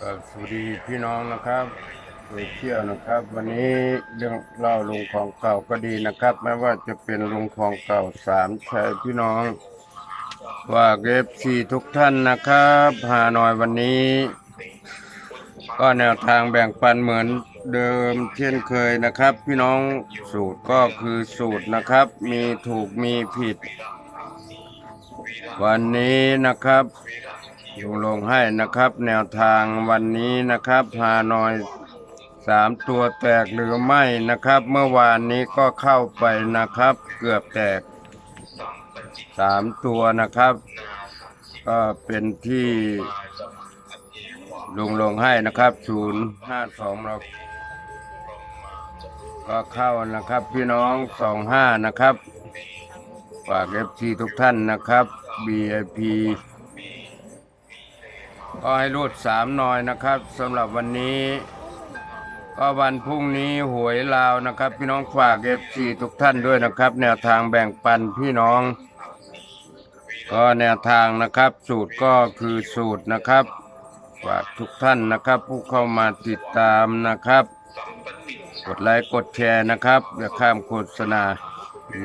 สวัสดีพี่น้องนะครับโซเชียลนะครับ วันนี้เรื่องเล่าลุงของเก่าก็ดีนะครับ ไม่ว่าจะเป็นลุงของเก่าสามชัยพี่น้องว่าเอฟซีทุกท่านนะครับหาหน่อยวันนี้ ก็แนวทางแบ่งปันเหมือนเดิมเช่นเคยนะครับ พี่น้องสูตรก็คือสูตรนะครับ มีถูกมีผิด วันนี้นะครับ ลงลงให้นะครับ แนวทางวันนี้นะครับฮานอยสามตัวแตกหรือไม่นะครับ เมื่อวานนี้ก็เข้าไปนะครับ เกือบแตกสามตัวนะครับ ก็เป็นที่ลงลงให้นะครับศูนย์ห้าสองเราก็เข้านะครับพี่น้องสองห้านะครับฝากเอฟซีทุกท่านนะครับ BIP ก็ให้รูดสามหน่อยนะครับสำหรับวันนี้ ก็วันพรุ่งนี้หวยลาวนะครับ พี่น้องฝากเอฟซีทุกท่านด้วยนะครับ แนวทางแบ่งปันพี่น้อง ก็แนวทางนะครับ สูตรก็คือสูตรนะครับฝากทุกท่านนะครับ ผู้เข้ามาติดตามนะครับ กดไลค์กดแชร์นะครับอย่าข้ามโฆษณา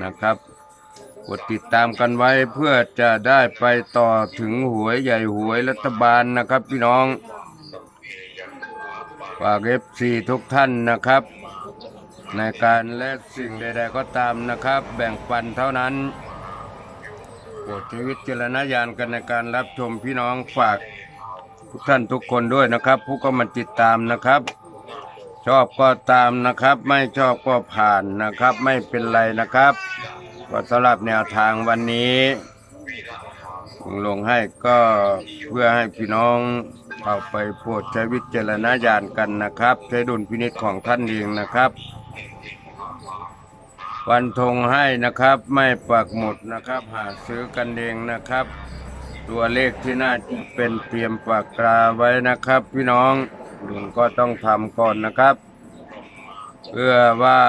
นะครับ กดติดตามกันไว้เพื่อจะได้ไปต่อถึงหวยใหญ่หวยรัฐบาลนะครับพี่น้องฝากเอฟซีทุกท่านนะครับ ในการและสิ่งใด ๆ ก็ตามนะครับ แบ่งปันเท่านั้นโปรดใช้วิจารณญาณกันในการรับชมพี่น้องฝากทุกท่านทุกคนด้วยนะครับ ผู้ก็มาติดตามนะครับ ชอบก็ตามนะครับ ไม่ชอบก็ผ่านนะครับ ไม่เป็นไรนะครับ ก็สำหรับแนวทางวันนี้ลงให้ก็เพื่อให้พี่น้องเอาไปโปรดใช้วิจารณญาณกันนะครับ ใช้ดุลพินิจของท่านเองนะครับ วันธงให้นะครับไม่ปักหมุดนะครับ หาซื้อกันเองนะครับ ตัวเลขที่น่าจะเป็นเตรียมปากกาไว้นะครับ พี่น้องลุงก็ต้องทำก่อนนะครับ เพื่อว่า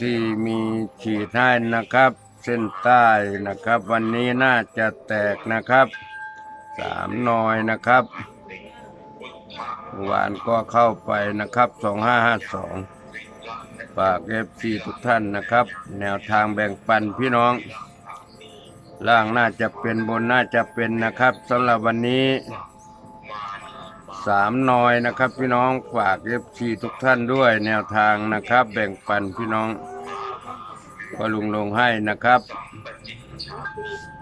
ที่มีขีดให้นะครับ เส้นใต้นะครับ วันนี้น่าจะแตกนะครับสามหน่อยนะครับวานก็เข้าไปนะครับสองห้าห้าสองฝากเอฟซีทุกท่านนะครับ แนวทางแบ่งปันพี่น้อง ล่างน่าจะเป็นบนน่าจะเป็นนะครับสำหรับวันนี้ สามนอยนะครับ พี่น้องฝากเอฟซีทุกท่านด้วยแนวทางนะครับ แบ่งปันพี่น้องก็ลุงลงให้นะครับ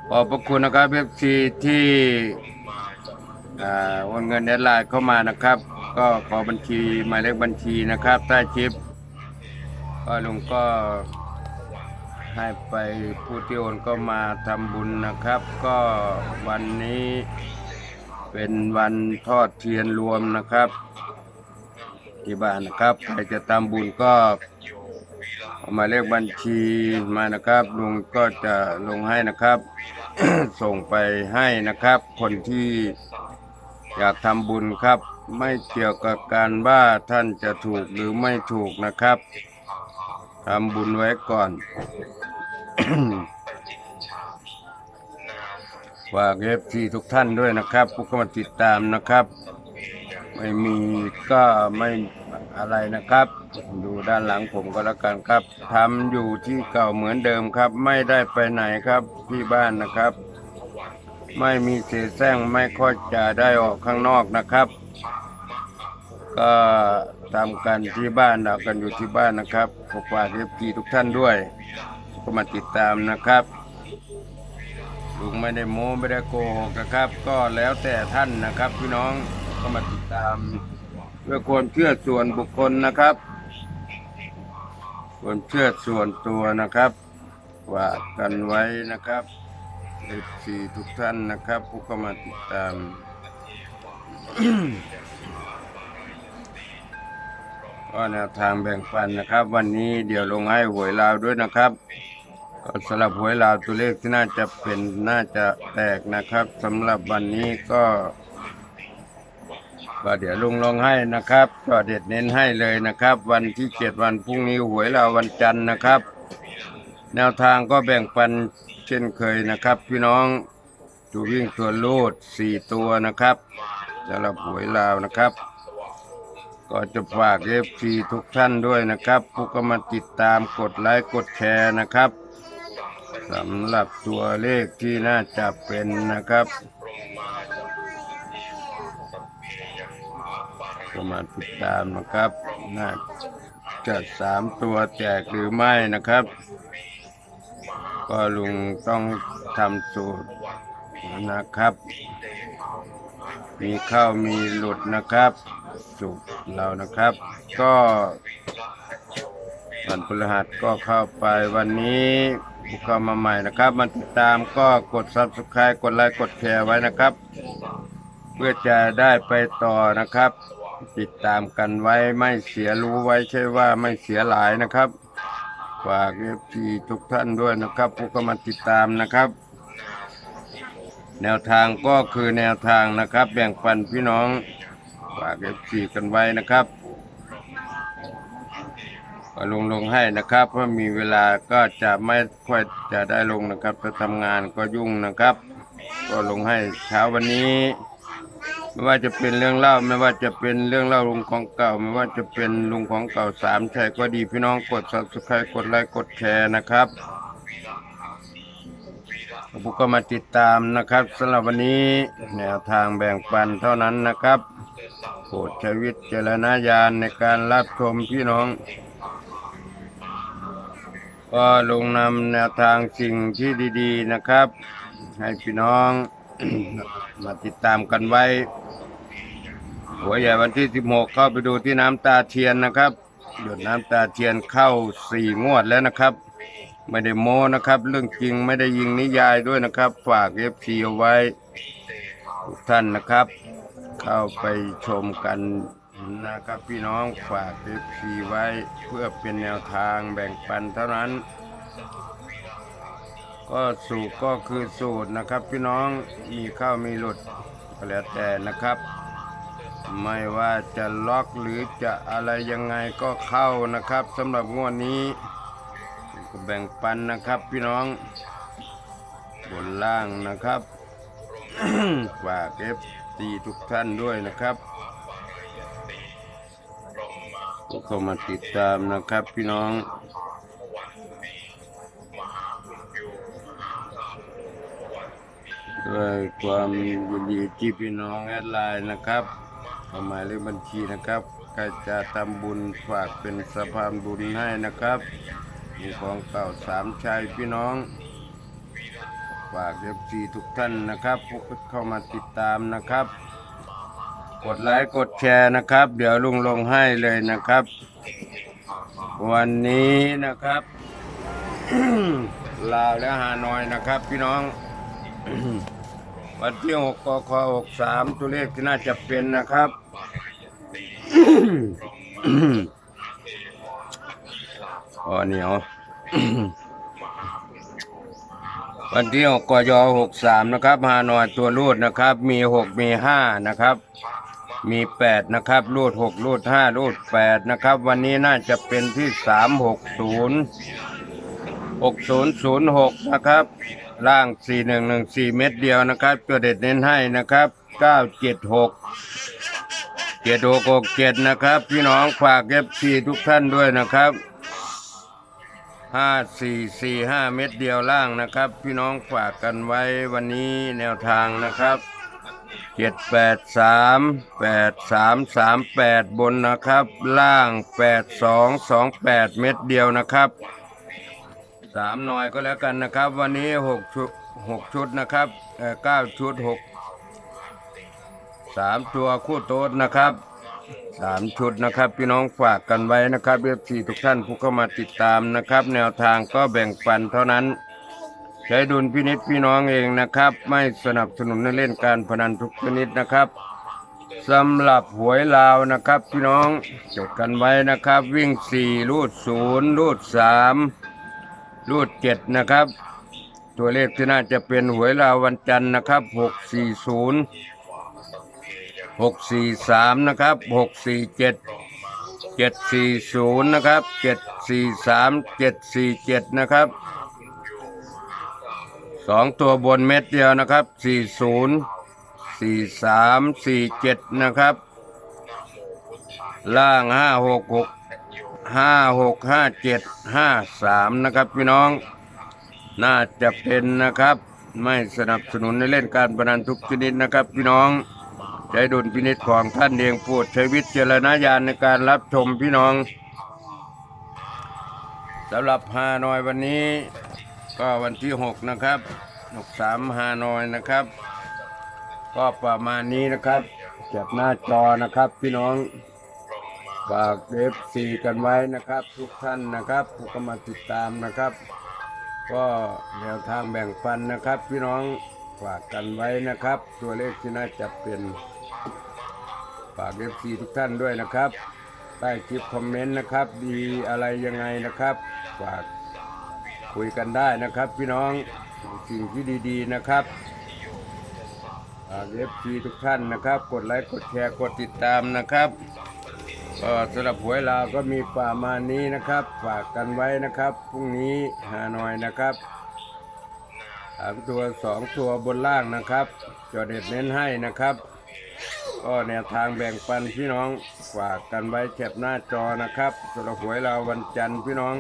ขอบพระคุณนะครับเอฟซีที่อ่าโอนเงินแอดไลน์เข้ามานะครับ ก็ขอบัญชีหมายเลขบัญชีนะครับ ใต้คลิปก็ลุงก็ให้ไปผู้ที่โอนก็มาทำบุญนะครับ ก็วันนี้ เป็นวันทอดเทียนรวมนะครับ ที่บ้านนะครับใครจะทำบุญก็เอามาเลขบัญชีมานะครับลุงก็จะลงให้นะครับ ส่งไปให้นะครับ คนที่อยากทำบุญครับ ไม่เกี่ยวกับการว่าท่านจะถูกหรือไม่ถูกนะครับทำบุญไว้ก่อน ฝากเอฟซีทุกท่านด้วยนะครับผู้เข้ามาติดตามนะครับ ไม่มีก็ไม่อะไรนะครับ ดูด้านหลังผมก็แล้วกันครับทำอยู่ที่เก่าเหมือนเดิมครับ ไม่ได้ไปไหนครับที่บ้านนะครับ ไม่มีเศษแซงไม่ค่อยจะได้ออกข้างนอกนะครับ ก็ทำกันที่บ้านเรากันอยู่ที่บ้านนะครับขอฝากเอฟซีทุกท่านด้วยก็มาติดตามนะครับ ลุงไม่ได้โม้ไม่ได้โกหกนะครับ ก็แล้วแต่ท่านนะครับ พี่น้องก็มาติดตามเพื่อความเชื่อส่วนบุคคลนะครับความเชื่อส่วนตัวนะครับฝากกันไว้นะครับเอฟซีทุกท่านนะครับ ผู้เข้ามาติดตามก็แนวทางแบ่งปันนะครับ วันนี้เดี๋ยวลงให้หวยลาวด้วยนะครับ สำหรับหวยลาวตัวเลขที่น่าจะเป็นน่าจะแตกนะครับสำหรับวันนี้ก็ก็เดี๋ยวลุงลงให้นะครับก็เด็ดเน้นให้เลยนะครับ วันที่เจ็ดวันพรุ่งนี้หวยลาววันจันทร์นะครับ แนวทางก็แบ่งปันเช่นเคยนะครับ พี่น้องตัววิ่งตัวลูดสี่ตัวนะครับสำหรับหวยลาวนะครับก็จะฝากเอฟซีทุกท่านด้วยนะครับ ผู้ก็มาติดตามกดไลค์กดแชร์นะครับ สำหรับตัวเลขที่น่าจะเป็นนะครับก็มาณติดตามนะครับ น่าจะสามตัวแจกหรือไม่นะครับ ก็ลุงต้องทำสูตรนะครับ มีเข้ามีหลุดนะครับ สูตรเรานะครับ ก็วันพฤหัสก็เข้าไปวันนี้ ผู้เข้ามาใหม่นะครับ มาติดตามก็กด subscribe กดไลค์กดแชร์ไว้นะครับ เพื่อจะได้ไปต่อนะครับ ติดตามกันไว้ไม่เสียรู้ไว้ใช่ว่าไม่เสียหลายนะครับฝากเอฟซีทุกท่านด้วยนะครับ ผู้ก็มาติดตามนะครับ แนวทางก็คือแนวทางนะครับ แบ่งปันพี่น้องฝากเอฟซีกันไว้นะครับ ลงลงให้นะครับเพราะมีเวลาก็จะไม่ค่อยจะได้ลงนะครับจะทำงานก็ยุ่งนะครับ ก็ลงให้เช้าวันนี้ ไม่ว่าจะเป็นเรื่องเล่า ไม่ว่าจะเป็นเรื่องเล่าลุงของเก่า ไม่ว่าจะเป็นลุงของเก่าสามชัยก็ดีพี่น้องกด subscribe กดไลค์กดแชร์นะครับผมก็มาติดตามนะครับสำหรับวันนี้แนวทางแบ่งปันเท่านั้นนะครับโปรดใช้วิจารณญาณในการรับชมพี่น้อง ก็ลงนำแนวทางสิ่งที่ดีๆนะครับ ให้พี่น้อง มาติดตามกันไว้ หัวใหญ่วันที่ 16 เข้าไปดูที่น้ำตาเทียนนะครับ หยดน้ำตาเทียนเข้าสี่งวดแล้วนะครับ ไม่ได้โม้นะครับ เรื่องจริงไม่ได้ยิงนิยายด้วยนะครับ ฝากเอฟซีเอาไว้ทุกท่านนะครับ เข้าไปชมกัน นะครับพี่น้องฝากเอฟซีไว้เพื่อเป็นแนวทางแบ่งปันเท่านั้น ก็สูตรก็คือสูตรนะครับพี่น้องมีเข้ามีหลุดก็แล้วแต่นะครับ ไม่ว่าจะล็อกหรือจะอะไรยังไงก็เข้านะครับสำหรับงวดนี้ก็แบ่งปันนะครับพี่น้องบนล่างนะครับฝากเอฟตีทุกท่านด้วยนะครับ เข้ามาติดตามนะครับ พี่น้อง ด้วยความยินดีที่พี่น้องแอดไลน์นะครับเข้าหมายเลขบัญชีนะครับก็จะทำบุญฝากเป็นสะพานบุญให้นะครับ มีของเก่าสามชัยพี่น้องฝากเอฟซีทุกท่านนะครับเข้ามาติดตามนะครับ กดไลค์กดแชร์นะครับ เดี๋ยวลุงลงให้เลยนะครับ วันนี้นะครับ ลาวและฮานอยนะครับ พี่น้อง วันที่หกกคหกสามตัวเลขที่น่าจะเป็นนะครับ อ๋อเหนียววันที่หกกยหกสามนะครับฮานอยตัวรูดนะครับ มีหกมีห้านะครับ มีแปดนะครับ รูดหกรูดห้ารูดแปดนะครับ วันนี้น่าจะเป็นที่สามหกศูนย์หกศูนย์ศูนย์หกนะครับ ล่างสี่หนึ่งหนึ่งสี่เม็ดเดียวนะครับตัวเด็ดเน้นให้นะครับเก้าเจ็ดหกเจ็ดหกหกเจ็ดนะครับ พี่น้องฝากเอฟซีทุกท่านด้วยนะครับห้าสี่สี่ห้าเม็ดเดียวล่างนะครับ พี่น้องฝากกันไว้วันนี้แนวทางนะครับ เจ็ดแปดสามแปดสามสามแปดบนนะครับ ล่างแปดสองสองแปดเม็ดเดียวนะครับสามหน่อยก็แล้วกันนะครับ วันนี้หกชุดหกชุดนะครับเก้าชุดหกสามตัวคู่โต๊ดนะครับสามชุดนะครับ พี่น้องฝากกันไว้นะครับเอฟซีทุกท่านผู้เข้ามาติดตามนะครับ แนวทางก็แบ่งปันเท่านั้น ใช้ดุลพินิษพี่น้องเองนะครับ ไม่สนับสนุนให้เล่นการพนันทุกชนิดนะครับสำหรับหวยลาวนะครับ พี่น้องจดกันไว้นะครับ วิ่งสี่รูดศูนย์รูดสามรูดเจ็ดนะครับ ตัวเลขที่น่าจะเป็นหวยลาววันจันทร์นะครับหกสี่ศูนย์หกสี่สามนะครับหกสี่เจ็ดเจ็ดสี่ศูนย์นะครับเจ็ดสี่สามเจ็ดสี่เจ็ดนะครับ สองตัวบนเม็ดเดียวนะครับสี่ศูนย์สี่สามสี่เจ็ดนะครับ ล่างห้าหกหกห้าหกห้าเจ็ดห้าสามนะครับพี่น้อง น่าจะเป็นนะครับ ไม่สนับสนุนในเล่นการพนันทุกชนิดนะครับพี่น้องใช้ดุลพินิจของท่านเองโปรดใช้วิจารณญาณในการรับชมพี่น้องสำหรับฮานอยวันนี้ ก็วันที่ 6 นะครับ 63ฮานอยนะครับ ก็ประมาณนี้นะครับเก็บหน้าจอนะครับพี่น้องฝากเอฟซีกันไว้นะครับ ทุกท่านนะครับผู้เข้ามาติดตามนะครับ ก็แนวทางแบ่งปันนะครับ พี่น้องฝากกันไว้นะครับ ตัวเลขที่น่าจะเป็นฝากเอฟซีทุกท่านด้วยนะครับใต้คลิปคอมเมนต์นะครับ ดีอะไรยังไงนะครับ ฝาก คุยกันได้นะครับ พี่น้องสิ่งที่ดีๆนะครับเอฟซีทุกท่านนะครับ กดไลค์กดแชร์กดติดตามนะครับก็สำหรับหวยลาวก็มีประมาณนี้นะครับ ฝากกันไว้นะครับพรุ่งนี้หาหน่อยนะครับสามตัวสองตัวบนล่างนะครับจอเด็ดเน้นให้นะครับ ก็แนวทางแบ่งปันพี่น้องฝากกันไว้แคปหน้าจอนะครับสำหรับหวยลาววันจันทร์พี่น้อง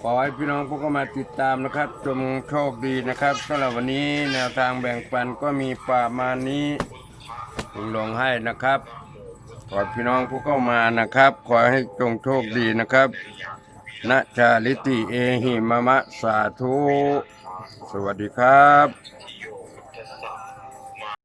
ขอให้พี่น้องพวกก็มาติดตามนะครับจงโชคดีนะครับสำหรับวันนี้แนวทางแบ่งปันก็มีประมาณนี้ถึงลงให้นะครับ ขอพี่น้องผู้เข้ามานะครับ ขอให้จงโชคดีนะครับณชาลิติเอหิมะมะสาธุ สวัสดีครับ